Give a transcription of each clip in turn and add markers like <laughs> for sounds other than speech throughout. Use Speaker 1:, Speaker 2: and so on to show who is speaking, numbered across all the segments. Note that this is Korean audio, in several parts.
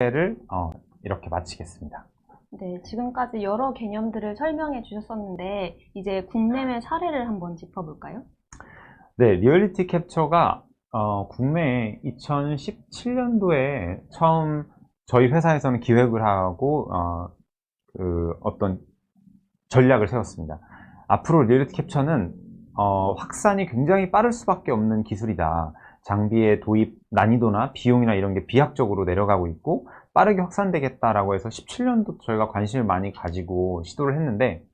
Speaker 1: 를 어, 이렇게 마치겠습니다.
Speaker 2: 네, 지금까지 여러 개념들을 설명해 주셨었는데 이제 국내외 사례를 한번 짚어볼까요?
Speaker 1: 네, 리얼리티 캡처가 어, 국내에 2017년도에 처음 저희 회사에서는 기획을 하고 어, 그 어떤 전략을 세웠습니다. 앞으로 리얼리티 캡처는 어, 확산이 굉장히 빠를 수밖에 없는 기술이다. 장비의 도입 난이도나 비용이나 이런 게 비약적으로 내려가고 있고 빠르게 확산되겠다라고 해서 17년도 저희가 관심을 많이 가지고 시도를 했는데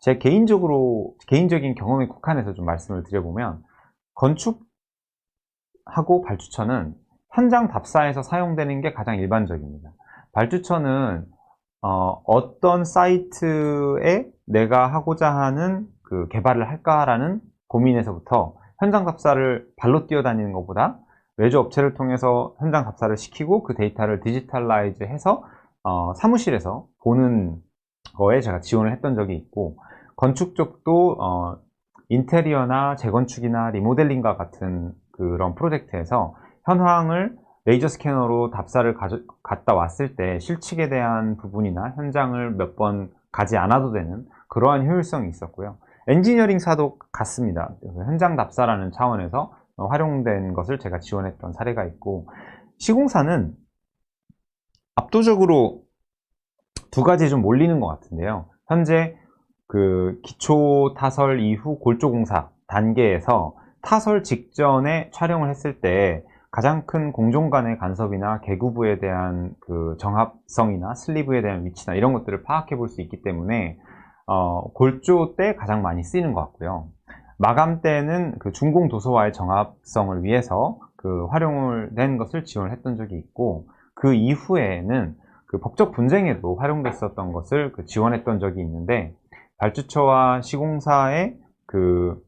Speaker 1: 제 개인적으로 개인적인 경험에 국한해서 좀 말씀을 드려보면 건축하고 발주처는 현장 답사에서 사용되는 게 가장 일반적입니다. 발주처는 어, 떤 사이트에 내가 하고자 하는 그 개발을 할까라는 고민에서부터 현장 답사를 발로 뛰어다니는 것보다 외주 업체를 통해서 현장 답사를 시키고 그 데이터를 디지털라이즈 해서 어, 사무실에서 보는 거에 제가 지원을 했던 적이 있고 건축 쪽도 어, 인테리어나 재건축이나 리모델링과 같은 그런 프로젝트에서 현황을 레이저 스캐너로 답사를 가져, 갔다 왔을 때 실측에 대한 부분이나 현장을 몇 번 가지 않아도 되는 그러한 효율성이 있었고요. 엔지니어링사도 같습니다. 현장 답사라는 차원에서 활용된 것을 제가 지원했던 사례가 있고 시공사는 압도적으로 두 가지 좀 몰리는 것 같은데요. 현재 그 기초 타설 이후 골조 공사 단계에서 타설 직전에 촬영을 했을 때 가장 큰 공종 간의 간섭이나 개구부에 대한 그 정합성이나 슬리브에 대한 위치나 이런 것들을 파악해 볼 수 있기 때문에 어, 골조 때 가장 많이 쓰이는 것 같고요. 마감 때는 그 중공 도서와의 정합성을 위해서 그 활용을 된 것을 지원을 했던 적이 있고 그 이후에는 그 법적 분쟁에도 활용됐었던 것을 그 지원했던 적이 있는데 발주처와 시공사의 그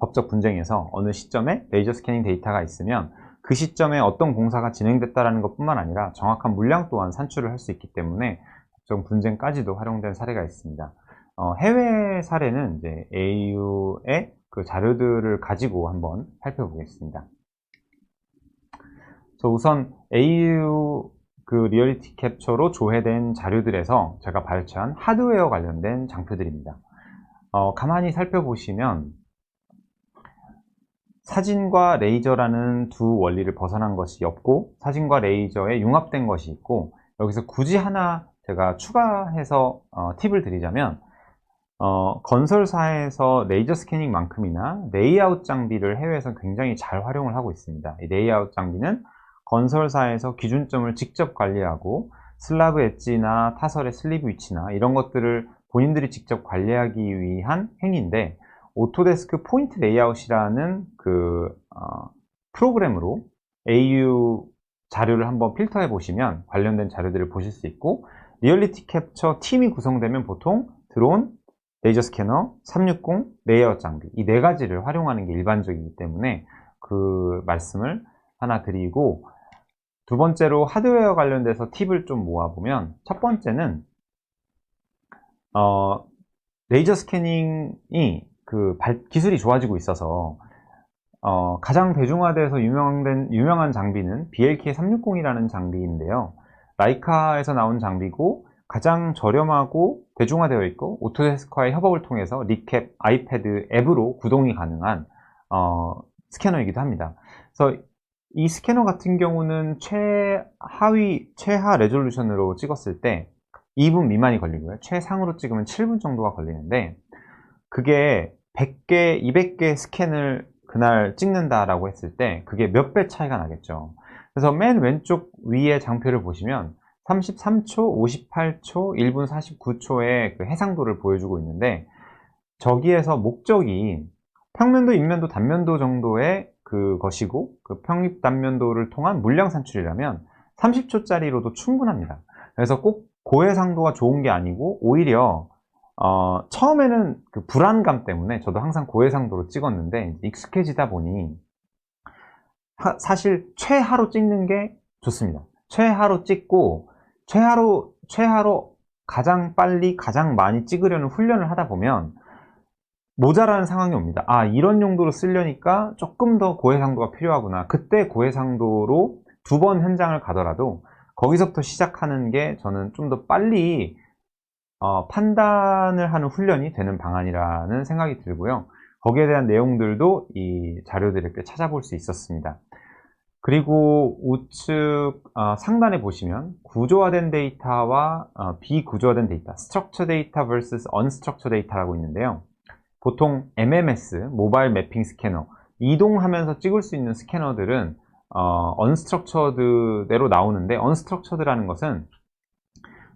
Speaker 1: 법적 분쟁에서 어느 시점에 레이저 스캐닝 데이터가 있으면 그 시점에 어떤 공사가 진행됐다는 것뿐만 아니라 정확한 물량 또한 산출을 할 수 있기 때문에 법적 분쟁까지도 활용된 사례가 있습니다. 어, 해외 사례는 이제 AU의 그 자료들을 가지고 한번 살펴보겠습니다. 그래서 우선 AU 그 리얼리티 캡처로 조회된 자료들에서 제가 발췌한 하드웨어 관련된 장표들입니다. 어, 가만히 살펴보시면 사진과 레이저라는 두 원리를 벗어난 것이 없고 사진과 레이저에 융합된 것이 있고 여기서 굳이 하나 제가 추가해서 어, 팁을 드리자면 어, 건설사에서 레이저 스캐닝만큼이나 레이아웃 장비를 해외에서 굉장히 잘 활용을 하고 있습니다. 이 레이아웃 장비는 건설사에서 기준점을 직접 관리하고 슬라브 엣지나 타설의 슬리브 위치나 이런 것들을 본인들이 직접 관리하기 위한 행위인데 오토데스크 포인트 레이아웃이라는 그 어, 프로그램으로 AU 자료를 한번 필터해 보시면 관련된 자료들을 보실 수 있고 리얼리티 캡처 팀이 구성되면 보통 드론, 레이저 스캐너, 360, 레이아웃 장비 이 네 가지를 활용하는 게 일반적이기 때문에 그 말씀을 하나 드리고 두 번째로 하드웨어 관련돼서 팁을 좀 모아보면 첫 번째는 어, 레이저 스캐닝이 그 발, 기술이 좋아지고 있어서 어, 가장 대중화돼서 유명된, 유명한 장비는 BLK 360이라는 장비인데요. 라이카에서 나온 장비고 가장 저렴하고 대중화되어 있고 오토데스크와의 협업을 통해서 리캡 아이패드 앱으로 구동이 가능한 어, 스캐너이기도 합니다. 그래서 이 스캐너 같은 경우는 최하위 최하 레졸루션으로 찍었을 때 2분 미만이 걸리고요. 최상으로 찍으면 7분 정도가 걸리는데 그게 100개, 200개 스캔을 그날 찍는다라고 했을 때 그게 몇 배 차이가 나겠죠. 그래서 맨 왼쪽 위에 장표를 보시면 33초, 58초, 1분 49초의 그 해상도를 보여주고 있는데 저기에서 목적이 평면도, 인면도, 단면도 정도의 그 것이고 그 평입 단면도를 통한 물량 산출이라면 30초짜리로도 충분합니다. 그래서 꼭 고해상도가 좋은 게 아니고 오히려 어, 처음에는 그 불안감 때문에 저도 항상 고해상도로 찍었는데 익숙해지다 보니 하, 사실 최하로 찍는 게 좋습니다. 최하로 찍고 최하로, 최하로 가장 빨리 가장 많이 찍으려는 훈련을 하다 보면 모자라는 상황이 옵니다. 아, 이런 용도로 쓰려니까 조금 더 고해상도가 필요하구나. 그때 고해상도로 두 번 현장을 가더라도 거기서부터 시작하는 게 저는 좀 더 빨리 어, 판단을 하는 훈련이 되는 방안이라는 생각이 들고요. 거기에 대한 내용들도 이 자료들을 꽤 찾아볼 수 있었습니다. 그리고 우측 어, 상단에 보시면 구조화된 데이터와 어, 비구조화된 데이터, 스트럭처 데이터 vs 언스트럭처 데이터라고 있는데요. 보통 MMS, 모바일 매핑 스캐너, 이동하면서 찍을 수 있는 스캐너들은 어, 언스트럭처드대로 나오는데 언스트럭처드라는 것은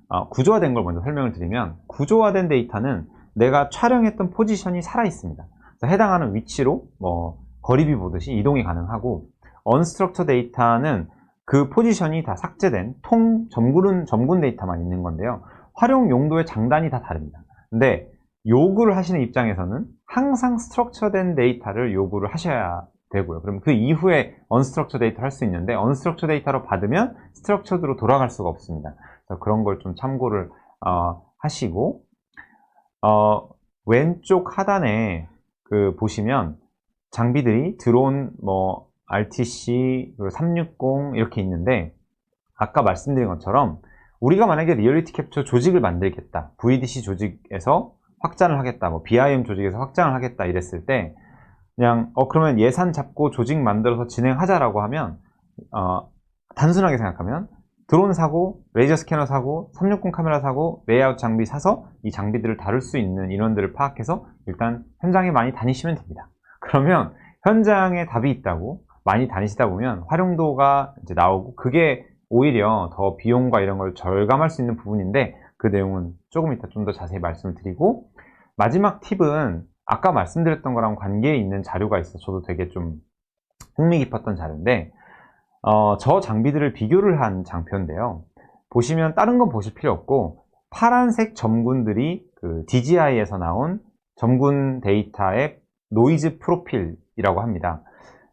Speaker 1: 어, 구조화된 걸 먼저 설명을 드리면 구조화된 데이터는 내가 촬영했던 포지션이 살아 있습니다. 해당하는 위치로 뭐 거리비 보듯이 이동이 가능하고 언스트럭처 데이터는 그 포지션이 다 삭제된 통 점군 점군 데이터만 있는 건데요. 활용 용도의 장단이 다 다릅니다. 근데 요구를 하시는 입장에서는 항상 스트럭처된 데이터를 요구를 하셔야 되고요. 그럼 그 이후에 언스트럭처 데이터를 할 수 있는데 언스트럭처 데이터로 받으면 스트럭처드로 돌아갈 수가 없습니다. 그런 걸 좀 참고를 어, 하시고 어, 왼쪽 하단에 그 보시면 장비들이 드론 뭐 RTC 360 이렇게 있는데 아까 말씀드린 것처럼 우리가 만약에 리얼리티 캡처 조직을 만들겠다 VDC 조직에서 확장을 하겠다 뭐 BIM 조직에서 확장을 하겠다 이랬을 때 그냥 어 그러면 예산 잡고 조직 만들어서 진행하자라고 하면 어, 단순하게 생각하면 드론 사고 레이저 스캐너 사고 360 카메라 사고 레이아웃 장비 사서 이 장비들을 다룰 수 있는 인원들을 파악해서 일단 현장에 많이 다니시면 됩니다. 그러면 현장에 답이 있다고 많이 다니시다 보면 활용도가 이제 나오고 그게 오히려 더 비용과 이런 걸 절감할 수 있는 부분인데 그 내용은 조금 이따 좀 더 자세히 말씀을 드리고 마지막 팁은 아까 말씀드렸던 거랑 관계에 있는 자료가 있어서 저도 되게 좀 흥미 깊었던 자료인데 어, 저 장비들을 비교를 한 장표인데요. 보시면 다른 건 보실 필요 없고 파란색 점군들이 그 DJI에서 나온 점군 데이터의 노이즈 프로필이라고 합니다.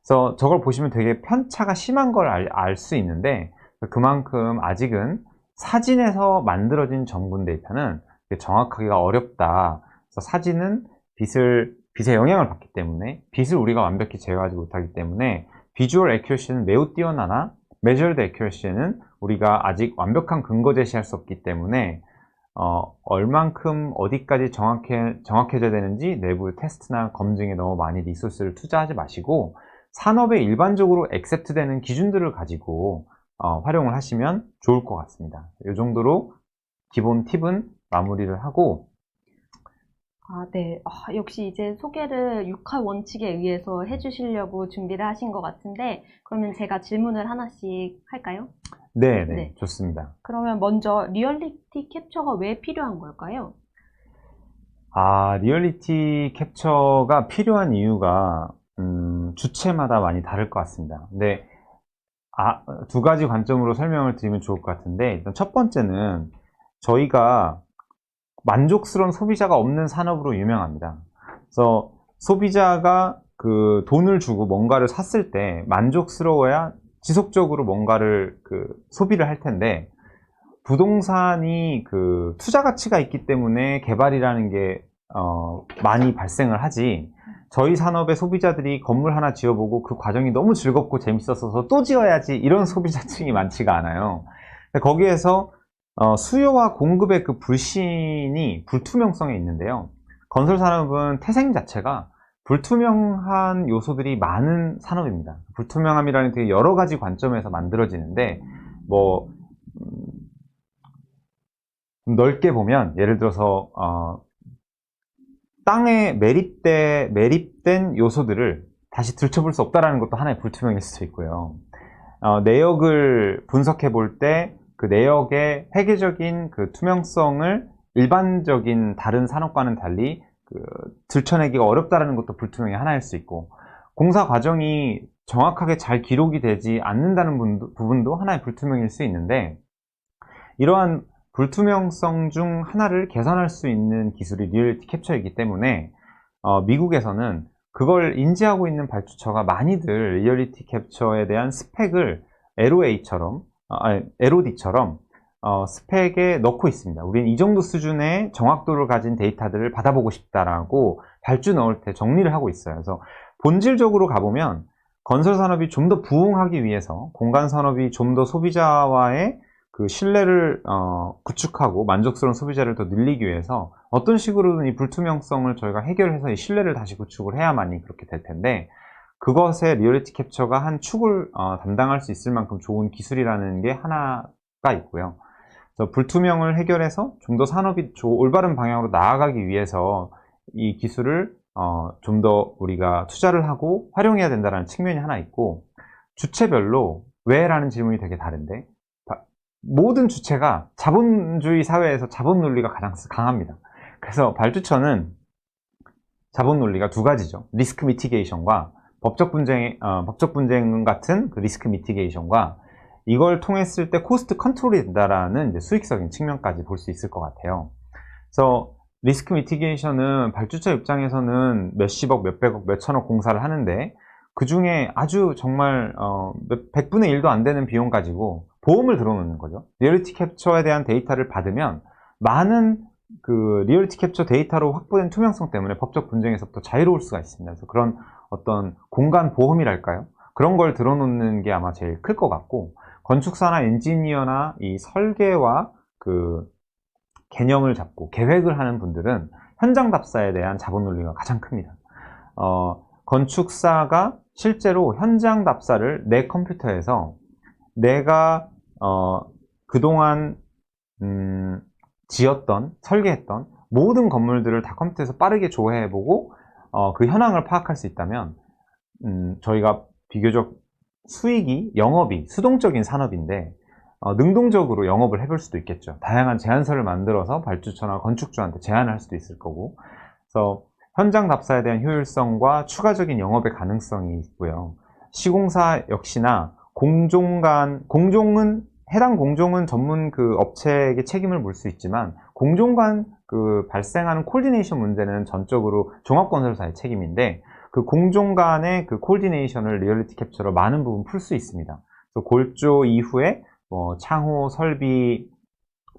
Speaker 1: 그래서 저걸 보시면 되게 편차가 심한 걸 알 수 있는데 그만큼 아직은 사진에서 만들어진 점군 데이터는 정확하기가 어렵다. 그래서 사진은 빛을 빛의 영향을 받기 때문에 빛을 우리가 완벽히 제어하지 못하기 때문에 비주얼 에큐러시는 매우 뛰어나나 메저드 에큐러시는 우리가 아직 완벽한 근거 제시할 수 없기 때문에 어, 얼만큼 어디까지 정확해, 정확해져야 되는지 내부 테스트나 검증에 너무 많이 리소스를 투자하지 마시고 산업에 일반적으로 액셉트 되는 기준들을 가지고 어, 활용을 하시면 좋을 것 같습니다. 이 정도로 기본 팁은 마무리를 하고
Speaker 2: 아, 네. 아, 역시 이제 소개를 6화 원칙에 의해서 해주시려고 준비를 하신 것 같은데, 그러면 제가 질문을 하나씩 할까요?
Speaker 1: 네, 네,
Speaker 2: 네.
Speaker 1: 좋습니다.
Speaker 2: 그러면 먼저 리얼리티 캡처가 왜 필요한 걸까요?
Speaker 1: 아, 리얼리티 캡처가 필요한 이유가 음, 주체마다 많이 다를 것 같습니다. 근데 아, 두 가지 관점으로 설명을 드리면 좋을 것 같은데 일단 첫 번째는 저희가 만족스러운 소비자가 없는 산업으로 유명합니다. 그래서 소비자가 그 돈을 주고 뭔가를 샀을 때 만족스러워야 지속적으로 뭔가를 그 소비를 할 텐데 부동산이 그 투자 가치가 있기 때문에 개발이라는 게 어, 많이 발생을 하지 저희 산업의 소비자들이 건물 하나 지어보고 그 과정이 너무 즐겁고 재밌었어서 또 지어야지 이런 소비자층이 많지가 않아요. 거기에서 어, 수요와 공급의 그 불신이 불투명성에 있는데요. 건설 산업은 태생 자체가 불투명한 요소들이 많은 산업입니다. 불투명함이라는 되게 여러 가지 관점에서 만들어지는데 뭐 음, 넓게 보면 예를 들어서 어, 땅에 매립돼, 매립된 요소들을 다시 들춰볼 수 없다는 것도 하나의 불투명일 수도 있고요. 어, 내역을 분석해 볼 때 그 내역의 회계적인 그 투명성을 일반적인 다른 산업과는 달리 그 들춰내기가 어렵다는 것도 불투명의 하나일 수 있고 공사 과정이 정확하게 잘 기록이 되지 않는다는 분도, 부분도 하나의 불투명일 수 있는데 이러한 불투명성 중 하나를 개선할 수 있는 기술이 리얼리티 캡처이기 때문에 어, 미국에서는 그걸 인지하고 있는 발주처가 많이들 리얼리티 캡처에 대한 스펙을 LOA처럼 어, 아니, LOD처럼 어, 스펙에 넣고 있습니다. 우리는 이 정도 수준의 정확도를 가진 데이터들을 받아보고 싶다라고 발주 넣을 때 정리를 하고 있어요. 그래서 본질적으로 가보면 건설 산업이 좀 더 부흥하기 위해서 공간 산업이 좀 더 소비자와의 그 신뢰를 어, 구축하고 만족스러운 소비자를 더 늘리기 위해서 어떤 식으로든 이 불투명성을 저희가 해결해서 이 신뢰를 다시 구축을 해야만이 그렇게 될 텐데 그것에 리얼리티 캡처가 한 축을 어, 담당할 수 있을 만큼 좋은 기술이라는 게 하나가 있고요. 그래서 불투명을 해결해서 좀 더 산업이 조- 올바른 방향으로 나아가기 위해서 이 기술을 좀더 우리가 투자를 하고 활용해야 된다는 측면이 하나 있고 주체별로 왜 라는 질문이 되게 다른데 바- 모든 주체가 자본주의 사회에서 자본 논리가 가장 강합니다. 그래서 발주처는 자본 논리가 두 가지죠. 리스크 미티게이션과 법적 분쟁, 어, 법적 분쟁 같은 그 리스크 미티게이션과 이걸 통했을 때 코스트 컨트롤이 된다라는 수익적인 측면까지 볼 수 있을 것 같아요. 그래서 리스크 미티게이션은 발주처 입장에서는 몇십억, 몇백억, 몇천억 공사를 하는데 그 중에 아주 정말 어, 몇- 100분의 1도 안 되는 비용 가지고 보험을 들어놓는 거죠. 리얼리티 캡처에 대한 데이터를 받으면 많은 그 리얼리티 캡처 데이터로 확보된 투명성 때문에 법적 분쟁에서부터 자유로울 수가 있습니다. 그래서 그런 어떤 공간 보험이랄까요? 그런 걸 들어놓는 게 아마 제일 클 것 같고 건축사나 엔지니어나 이 설계와 그 개념을 잡고 계획을 하는 분들은 현장 답사에 대한 자본 논리가 가장 큽니다. 어, 건축사가 실제로 현장 답사를 내 컴퓨터에서 내가 어, 그동안 음, 지었던 설계했던 모든 건물들을 다 컴퓨터에서 빠르게 조회해보고 어, 그 현황을 파악할 수 있다면 음, 저희가 비교적 수익이 영업이 수동적인 산업인데 어, 능동적으로 영업을 해볼 수도 있겠죠. 다양한 제안서를 만들어서 발주처나 건축주한테 제안을 할 수도 있을 거고. 그래서 현장 답사에 대한 효율성과 추가적인 영업의 가능성이 있고요. 시공사 역시나 공종 간, 공종은, 해당 공종은 전문 그 업체에게 책임을 물 수 있지만, 공종 간 그 발생하는 콜디네이션 문제는 전적으로 종합건설사의 책임인데, 그 공종 간의 그 콜디네이션을 리얼리티 캡처로 많은 부분 풀 수 있습니다. 그래서 골조 이후에 뭐 창호, 설비,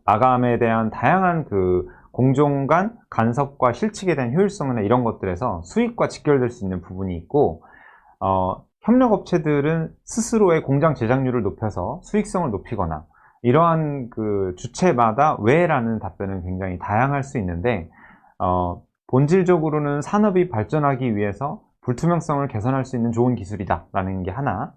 Speaker 1: 마감에 대한 다양한 그 공종 간 간섭과 실측에 대한 효율성이나 이런 것들에서 수익과 직결될 수 있는 부분이 있고, 어, 협력업체들은 스스로의 공장 제작률을 높여서 수익성을 높이거나, 이러한 그 주체마다 왜라는 답변은 굉장히 다양할 수 있는데, 어, 본질적으로는 산업이 발전하기 위해서 불투명성을 개선할 수 있는 좋은 기술이다 라는 게 하나,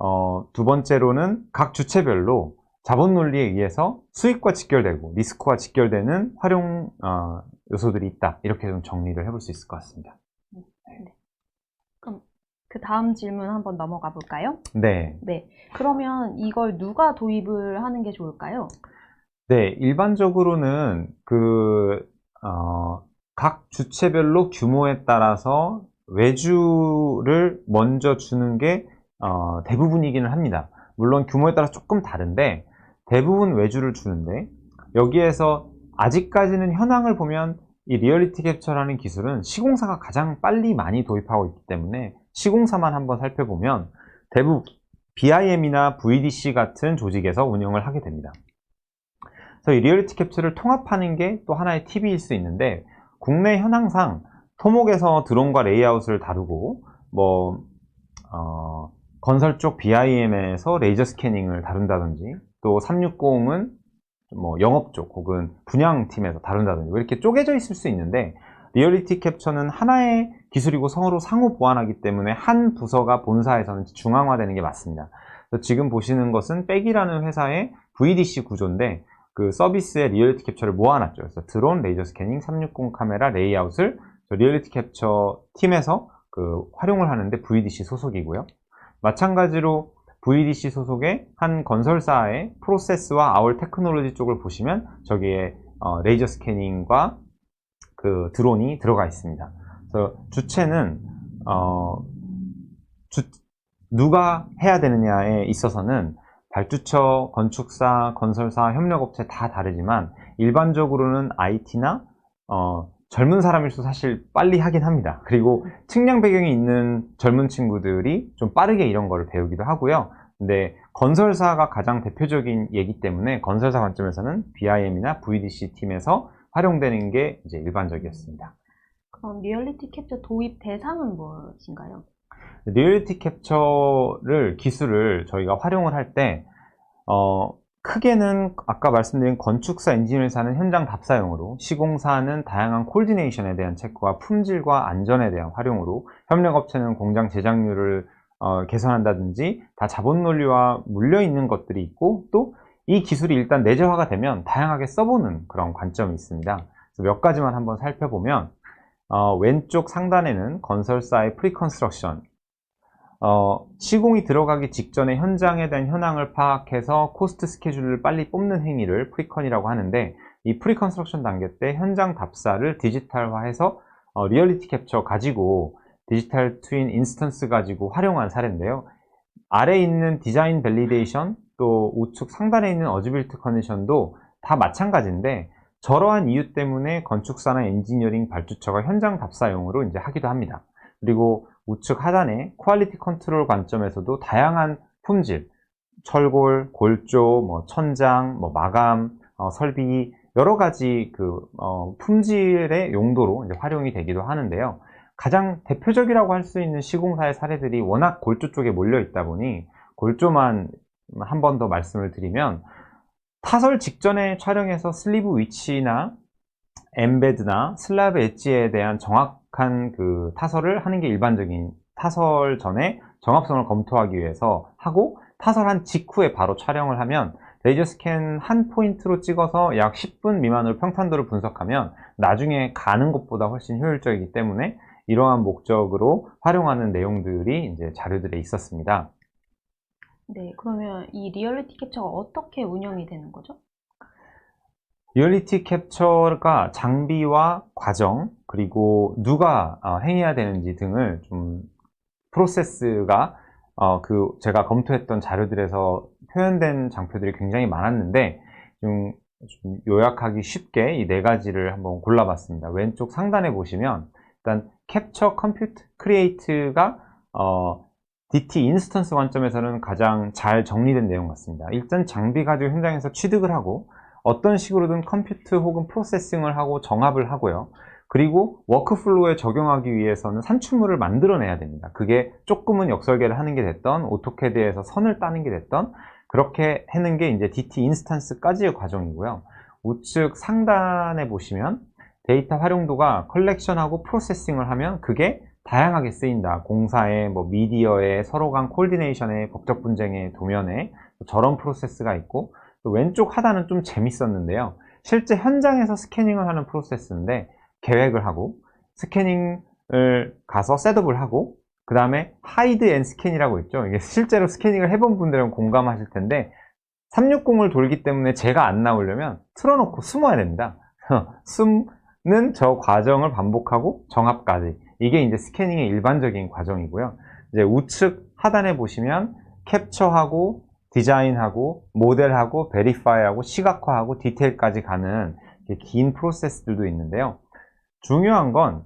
Speaker 1: 어, 두 번째로는 각 주체별로 자본 논리에 의해서 수익과 직결되고 리스크와 직결되는 활용 어, 요소들이 있다. 이렇게 좀 정리를 해볼 수 있을 것 같습니다.
Speaker 2: 그럼 그 다음 질문 한번 넘어가 볼까요?
Speaker 1: 네.
Speaker 2: 네. 그러면 이걸 누가 도입을 하는 게 좋을까요?
Speaker 1: 네, 일반적으로는 그, 어, 각 주체별로 규모에 따라서 외주를 먼저 주는 게 어, 대부분이기는 합니다. 물론 규모에 따라 조금 다른데 대부분 외주를 주는데 여기에서 아직까지는 현황을 보면 이 리얼리티 캡처라는 기술은 시공사가 가장 빨리 많이 도입하고 있기 때문에 시공사만 한번 살펴보면 대부분 BIM이나 VDC 같은 조직에서 운영을 하게 됩니다. 그래서 이 리얼리티 캡처를 통합하는 게 또 하나의 팁일 수 있는데 국내 현황상 토목에서 드론과 레이아웃을 다루고 뭐 어, 건설 쪽 BIM에서 레이저 스캐닝을 다룬다든지 또 360은 뭐 영업 쪽 혹은 분양팀에서 다룬다든지 뭐 이렇게 쪼개져 있을 수 있는데 리얼리티 캡처는 하나의 기술이고 서로 상호 보완하기 때문에 한 부서가 본사에서는 중앙화되는 게 맞습니다. 지금 보시는 것은 백이라는 회사의 VDC 구조인데 그 서비스에 리얼리티 캡처를 모아놨죠. 그래서 드론, 레이저 스캐닝, 360 카메라, 레이아웃을 리얼리티 캡처 팀에서 그 활용을 하는데 VDC 소속이고요. 마찬가지로 VDC 소속의 한 건설사의 프로세스와 아울 테크놀로지 쪽을 보시면 저기에 어, 레이저 스캐닝과 그 드론이 들어가 있습니다. 그래서 주체는 어, 주, 누가 해야 되느냐에 있어서는 발주처, 건축사, 건설사, 협력업체 다 다르지만 일반적으로는 IT나 어, 젊은 사람일수록 사실 빨리 하긴 합니다. 그리고 측량 배경이 있는 젊은 친구들이 좀 빠르게 이런 거를 배우기도 하고요. 근데 건설사가 가장 대표적인 예기 때문에 건설사 관점에서는 BIM이나 VDC 팀에서 활용되는 게 이제 일반적이었습니다.
Speaker 2: 그럼 리얼리티 캡처 도입 대상은 무엇인가요?
Speaker 1: 리얼리티 캡처를 기술을 저희가 활용을 할 때, 어, 크게는 아까 말씀드린 건축사 엔지니어사는 현장 답사용으로 시공사는 다양한 콜디네이션에 대한 체크와 품질과 안전에 대한 활용으로 협력업체는 공장 제작률을 어, 개선한다든지 다 자본 논리와 물려 있는 것들이 있고 또 이 기술이 일단 내재화가 되면 다양하게 써보는 그런 관점이 있습니다. 몇 가지만 한번 살펴보면 어, 왼쪽 상단에는 건설사의 프리컨스트럭션 어, 시공이 들어가기 직전에 현장에 대한 현황을 파악해서 코스트 스케줄을 빨리 뽑는 행위를 프리컨이라고 하는데 이 프리컨스트럭션 단계 때 현장 답사를 디지털화해서 어, 리얼리티 캡처 가지고 디지털 트윈 인스턴스 가지고 활용한 사례인데요. 아래에 있는 디자인 밸리데이션 또 우측 상단에 있는 어즈빌트 컨디션도 다 마찬가지인데 저러한 이유 때문에 건축사나 엔지니어링 발주처가 현장 답사용으로 이제 하기도 합니다. 그리고 우측 하단에 퀄리티 컨트롤 관점에서도 다양한 품질, 철골, 골조, 뭐 천장, 뭐 마감, 어, 설비 여러 가지 그 어, 품질의 용도로 활용이 되기도 하는데요. 가장 대표적이라고 할 수 있는 시공사의 사례들이 워낙 골조 쪽에 몰려 있다 보니 골조만 한 번 더 말씀을 드리면 타설 직전에 촬영해서 슬리브 위치나 엠베드나 슬라브 엣지에 대한 정확 한 그 타설을 하는 게 일반적인 타설 전에 정합성을 검토하기 위해서 하고 타설한 직후에 바로 촬영을 하면 레이저 스캔 한 포인트로 찍어서 약 10분 미만으로 평탄도를 분석하면 나중에 가는 것보다 훨씬 효율적이기 때문에 이러한 목적으로 활용하는 내용들이 이제 자료들에 있었습니다.
Speaker 2: 네, 그러면 이 리얼리티 캡처가 어떻게 운영이 되는 거죠?
Speaker 1: 리얼리티 캡처가 장비와 과정 그리고 누가 어, 행해야 되는지 등을 좀 프로세스가 어, 그 제가 검토했던 자료들에서 표현된 장표들이 굉장히 많았는데 좀, 좀 요약하기 쉽게 이 네 가지를 한번 골라봤습니다. 왼쪽 상단에 보시면 일단 캡처 컴퓨트 크리에이트가 어, DT 인스턴스 관점에서는 가장 잘 정리된 내용 같습니다. 일단 장비 가지고 현장에서 취득을 하고 어떤 식으로든 컴퓨트 혹은 프로세싱을 하고 정합을 하고요. 그리고 워크플로우에 적용하기 위해서는 산출물을 만들어내야 됩니다. 그게 조금은 역설계를 하는 게 됐던 오토캐드에서 선을 따는 게 됐던 그렇게 하는 게 이제 DT 인스턴스까지의 과정이고요. 우측 상단에 보시면 데이터 활용도가 컬렉션하고 프로세싱을 하면 그게 다양하게 쓰인다. 공사에 뭐 미디어에 서로 간 콜디네이션에 법적 분쟁의 도면에 저런 프로세스가 있고 또 왼쪽 하단은 좀 재밌었는데요. 실제 현장에서 스캐닝을 하는 프로세스인데 계획을 하고 스캐닝을 가서 셋업을 하고 그 다음에 하이드 앤 스캔이라고 있죠. 이게 실제로 스캐닝을 해본 분들은 공감하실 텐데 360을 돌기 때문에 제가 안 나오려면 틀어놓고 숨어야 됩니다. <laughs> 숨는 저 과정을 반복하고 정합까지 이게 이제 스캐닝의 일반적인 과정이고요. 이제 우측 하단에 보시면 캡처하고 디자인하고 모델하고 베리파이하고 시각화하고 디테일까지 가는 긴 프로세스들도 있는데요. 중요한 건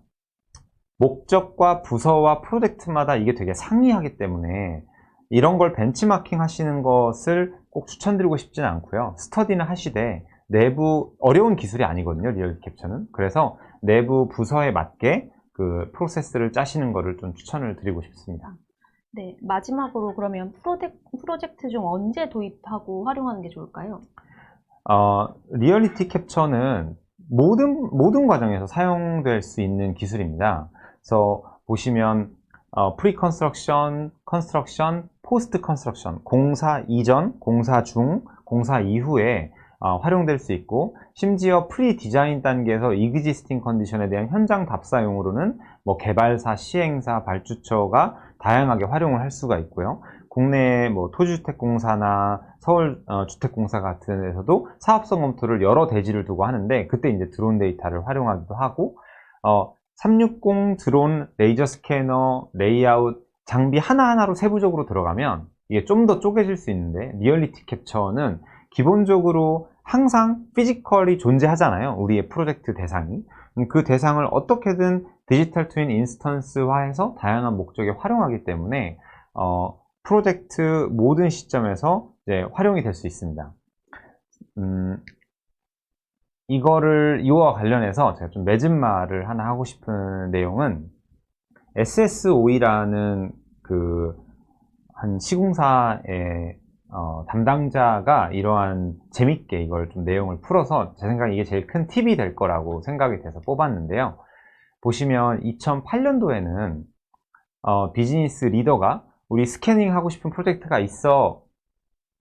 Speaker 1: 목적과 부서와 프로젝트마다 이게 되게 상이하기 때문에 이런 걸 벤치마킹 하시는 것을 꼭 추천드리고 싶지는 않고요. 스터디는 하시되 내부 어려운 기술이 아니거든요. 리얼 캡처는. 그래서 내부 부서에 맞게 그 프로세스를 짜시는 거를 좀 추천을 드리고 싶습니다.
Speaker 2: 네, 마지막으로 그러면 프로젝, 프로젝트 중 언제 도입하고 활용하는 게 좋을까요?
Speaker 1: 어, 리얼리티 캡처는 모든, 모든 과정에서 사용될 수 있는 기술입니다. 그래서 보시면, 어, 프리 컨스트럭션, 컨스트럭션, 포스트 컨스트럭션, 공사 이전, 공사 중, 공사 이후에 어, 활용될 수 있고, 심지어 프리 디자인 단계에서 이그지스팅 컨디션에 대한 현장 답사용으로는 뭐 개발사, 시행사, 발주처가 다양하게 활용을 할 수가 있고요. 국내 뭐 토지주택공사나 서울 어, 주택공사 같은 데서도 사업성 검토를 여러 대지를 두고 하는데 그때 이제 드론 데이터를 활용하기도 하고 어, 360 드론 레이저 스캐너 레이아웃 장비 하나하나로 세부적으로 들어가면 이게 좀 더 쪼개질 수 있는데 리얼리티 캡처는 기본적으로 항상 피지컬이 존재하잖아요. 우리의 프로젝트 대상이. 그 대상을 어떻게든 디지털 트윈 인스턴스화해서 다양한 목적에 활용하기 때문에 어, 프로젝트 모든 시점에서 활용이 될 수 있습니다. 음, 이거를 이와 관련해서 제가 좀 맺은 말을 하나 하고 싶은 내용은 SSOE라는 그 한 시공사의 어, 담당자가 이러한 재밌게 이걸 좀 내용을 풀어서 제 생각에 이게 제일 큰 팁이 될 거라고 생각이 돼서 뽑았는데요. 보시면 2008년도에는 어, 비즈니스 리더가 우리 스캐닝 하고 싶은 프로젝트가 있어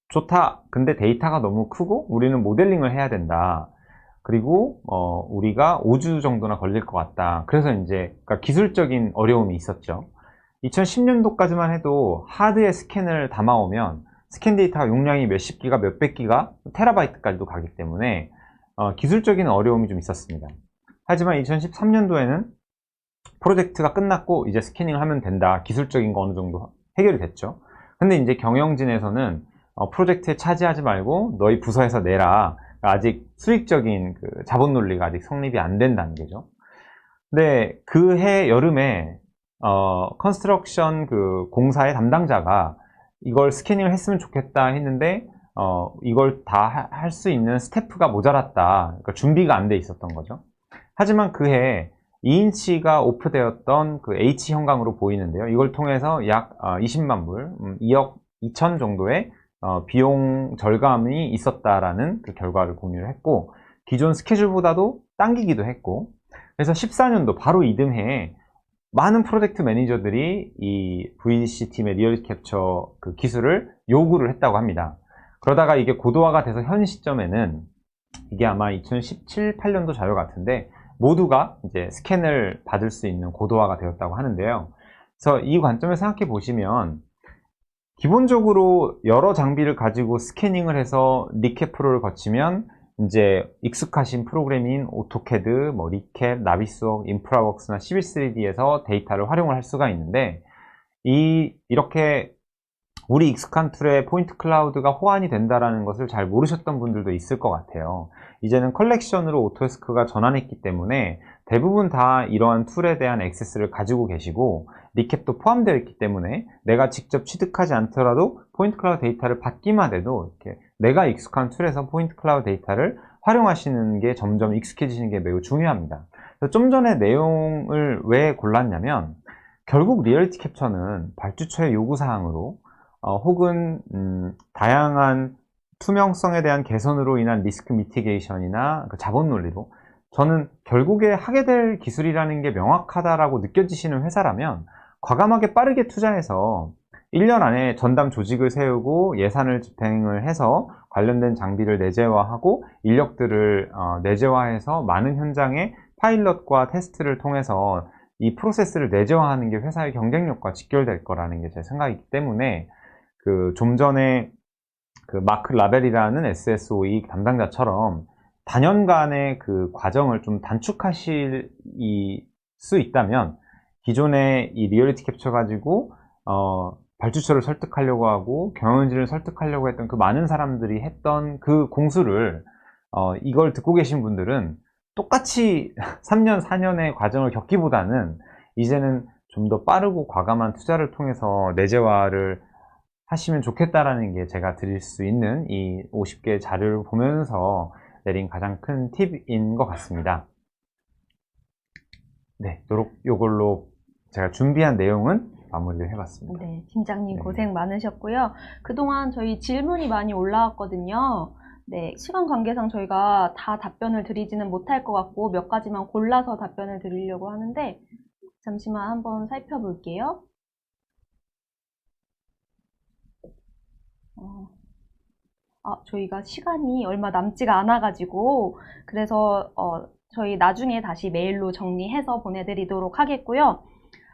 Speaker 1: 좋다. 근데 데이터가 너무 크고 우리는 모델링을 해야 된다. 그리고 어, 우리가 5주 정도나 걸릴 것 같다. 그래서 이제 그러니까 기술적인 어려움이 있었죠. 2010년도까지만 해도 하드의 스캔을 담아오면 스캔 데이터가 용량이 몇십 기가, 몇백 기가, 테라바이트까지도 가기 때문에 어, 기술적인 어려움이 좀 있었습니다. 하지만 2013년도에는 프로젝트가 끝났고 이제 스캐닝을 하면 된다. 기술적인 거 어느 정도 해결이 됐죠. 근데 이제 경영진에서는 어, 프로젝트에 차지하지 말고 너희 부서에서 내라. 아직 수익적인 그 자본 논리가 아직 성립이 안 된 단계죠. 근데 그 해 여름에 어, 컨스트럭션 그 공사의 담당자가 이걸 스캐닝을 했으면 좋겠다 했는데 어, 이걸 다 할 수 있는 스태프가 모자랐다. 그러니까 준비가 안 돼 있었던 거죠. 하지만 그해 2인치가 오프되었던 그 H 형광으로 보이는데요. 이걸 통해서 약 어, 20만 불, 음, 2억 2천 정도의 어, 비용 절감이 있었다라는 그 결과를 공유를 했고 기존 스케줄보다도 당기기도 했고 그래서 14년도 바로 이듬해에 많은 프로젝트 매니저들이 이 VC 팀의 리얼 캡처 그 기술을 요구를 했다고 합니다. 그러다가 이게 고도화가 돼서 현 시점에는 이게 아마 2017, 8년도 자료 같은데 모두가 이제 스캔을 받을 수 있는 고도화가 되었다고 하는데요. 그래서 이 관점에서 생각해 보시면 기본적으로 여러 장비를 가지고 스캐닝을 해서 리캡 프로를 거치면 이제 익숙하신 프로그램인 오토캐드, 뭐 리캡, 나비스웍, 인프라웍스나 CB3D에서 데이터를 활용을 할 수가 있는데 이 이렇게 우리 익숙한 툴에 포인트 클라우드가 호환이 된다라는 것을 잘 모르셨던 분들도 있을 것 같아요. 이제는 컬렉션으로 오토스크가 전환했기 때문에 대부분 다 이러한 툴에 대한 액세스를 가지고 계시고 리캡도 포함되어 있기 때문에 내가 직접 취득하지 않더라도 포인트 클라우드 데이터를 받기만 해도 이렇게 내가 익숙한 툴에서 포인트 클라우드 데이터를 활용하시는 게 점점 익숙해지는 게 매우 중요합니다. 좀 전에 내용을 왜 골랐냐면 결국 리얼티 캡처는 발주처의 요구사항으로 어, 혹은 음, 다양한 투명성에 대한 개선으로 인한 리스크 미티게이션이나 그 자본 논리로 저는 결국에 하게 될 기술이라는 게 명확하다라고 느껴지시는 회사라면 과감하게 빠르게 투자해서 1년 안에 전담 조직을 세우고 예산을 집행을 해서 관련된 장비를 내재화하고 인력들을 어, 내재화해서 많은 현장에 파일럿과 테스트를 통해서 이 프로세스를 내재화하는 게 회사의 경쟁력과 직결될 거라는 게 제 생각이기 때문에 그 좀 전에 그 마크 라벨이라는 SSOE 담당자처럼 단연간의 그 과정을 좀 단축하실 이- 수 있다면 기존의 이 리얼리티 캡처 가지고 어, 발주처를 설득하려고 하고 경영진을 설득하려고 했던 그 많은 사람들이 했던 그 공수를 어, 이걸 듣고 계신 분들은 똑같이 <laughs> 3년, 4년의 과정을 겪기보다는 이제는 좀 더 빠르고 과감한 투자를 통해서 내재화를 하시면 좋겠다라는 게 제가 드릴 수 있는 이 50개 자료를 보면서 내린 가장 큰 팁인 것 같습니다. 네, 요렇, 요걸로 제가 준비한 내용은 마무리를 해봤습니다.
Speaker 2: 네, 팀장님
Speaker 1: 네.
Speaker 2: 고생 많으셨고요. 그동안 저희 질문이 많이 올라왔거든요. 네, 시간 관계상 저희가 다 답변을 드리지는 못할 것 같고 몇 가지만 골라서 답변을 드리려고 하는데 잠시만 한번 살펴볼게요. 어, 아, 저희가 시간이 얼마 남지가 않아가지고 그래서 어, 저희 나중에 다시 메일로 정리해서 보내드리도록 하겠고요.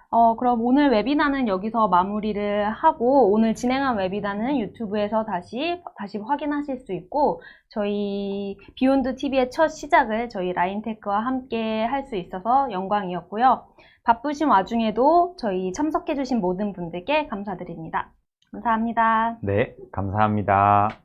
Speaker 2: 어, 그럼 오늘 웨비나는 여기서 마무리를 하고 오늘 진행한 웨비나는 유튜브에서 다시 다시 확인하실 수 있고 저희 비욘드 TV의 첫 시작을 저희 라인테크와 함께 할 수 있어서 영광이었고요. 바쁘신 와중에도 저희 참석해주신 모든 분들께 감사드립니다. 감사합니다.
Speaker 1: 네, 감사합니다.